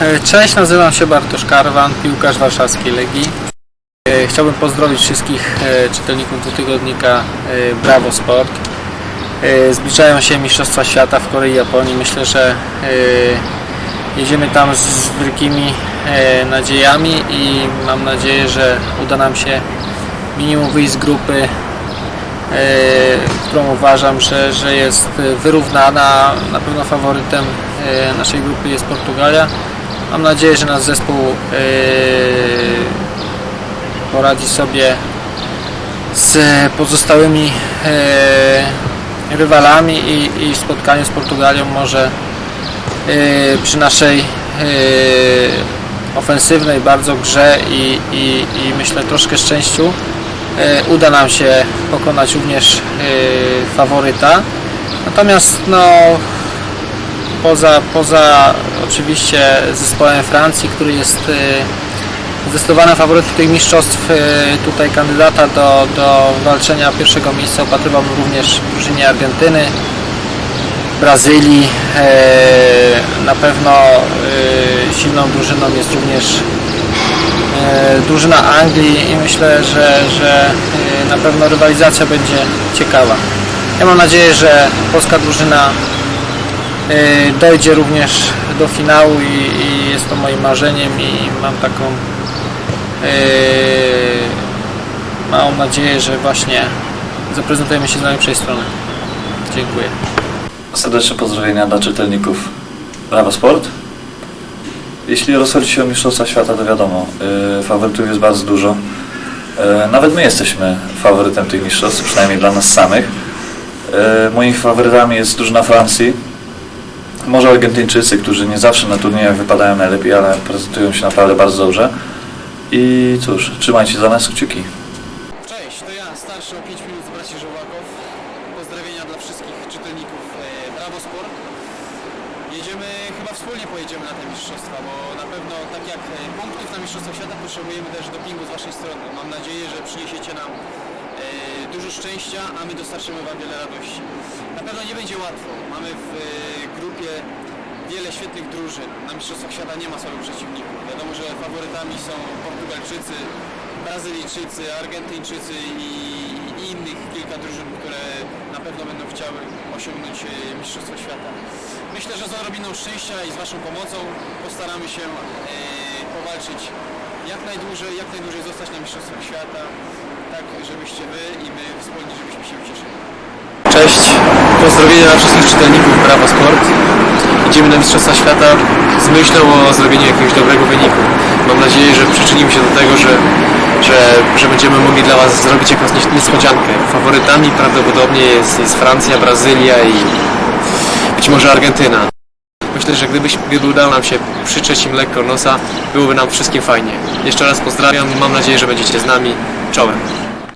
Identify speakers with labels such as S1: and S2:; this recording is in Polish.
S1: E, Cześć, nazywam się Bartosz Karwan, piłkarz warszawskiej Legii. E, Chciałbym pozdrowić wszystkich e, czytelników dwutygodnika e, Bravo Sport. Zbliżają się Mistrzostwa Świata w Korei i Japonii. Myślę, że jedziemy tam z- wielkimi nadziejami i mam nadzieję, że uda nam się minimum wyjść z grupy, którą uważam, że, że jest wyrównana. Na pewno faworytem naszej grupy jest Portugalia. Mam nadzieję, że nasz zespół e, poradzi sobie z pozostałymi e, rywalami i, w spotkaniu z Portugalią może e, przy naszej ofensywnej bardzo grze i, i, i myślę troszkę szczęściu uda nam się pokonać również faworyta. Natomiast no poza, poza oczywiście zespołem Francji, który jest e, zdecydowanym faworytem tych mistrzostw, e, tutaj kandydata do, do walczenia pierwszego miejsca upatrywałbym również drużynie Argentyny, Brazylii. E, Na pewno e, silną drużyną jest również e, drużyna Anglii i myślę, że, że na pewno rywalizacja będzie ciekawa. Ja mam nadzieję, że polska drużyna dojdzie również do finału i, i jest to moim marzeniem i mam taką e, małą nadzieję, że właśnie zaprezentujemy się z najlepszej strony. Dziękuję.
S2: Serdeczne pozdrowienia dla czytelników Bravo Sport. Jeśli rozchodzi się o Mistrzostwa Świata, to wiadomo, yy, faworytów jest bardzo dużo. Yy, nawet my jesteśmy faworytem tych mistrzostw, przynajmniej dla nas samych. Yy, moimi faworytami jest drużyna Francji. Może Argentyńczycy, którzy nie zawsze na turniejach wypadają najlepiej, ale prezentują się naprawdę bardzo dobrze. I cóż, trzymajcie za nas kciuki.
S3: Cześć, to ja, starszy o 5 minut z braci Żołaków. Pozdrowienia dla wszystkich czytelników e, Bravo Sport. Jedziemy, chyba wspólnie pojedziemy na te mistrzostwa, bo na pewno tak jak e, punktów na Mistrzostwach Świata potrzebujemy też dopingu z Waszej strony. Mam nadzieję, że przyniesiecie nam e, dużo szczęścia, a my dostarczymy Wam wiele radości. Na pewno nie będzie łatwo. Mamy w grupie wiele świetnych drużyn. Na Mistrzostwach Świata nie ma słabych przeciwników. Wiadomo, że faworytami są Portugalczycy, Brazylijczycy, Argentyńczycy i, i innych kilka drużyn, które na pewno będą chciały osiągnąć e, Mistrzostwo Świata. Myślę, że z odrobiną szczęścia i z Waszą pomocą postaramy się e, powalczyć jak najdłużej, jak najdłużej zostać na Mistrzostwach Świata, tak żebyście Wy i my wspólnie, żebyśmy się ucieszyli.
S4: Cześć, pozdrowienia dla wszystkich czytelników Bravo Sport. Idziemy na Mistrzostwa Świata z myślą o zrobieniu jakiegoś dobrego wyniku. Mam nadzieję, że przyczynimy się do tego, że, że, że będziemy mogli dla Was zrobić jakąś nies- niespodziankę. Faworytami prawdopodobnie jest, jest Francja, Brazylia i być może Argentyna. Myślę, że gdybyś, gdyby udało nam się przyczeć im lekko nosa, byłoby nam wszystkim fajnie. Jeszcze raz pozdrawiam, mam nadzieję, że będziecie z nami. Czołem.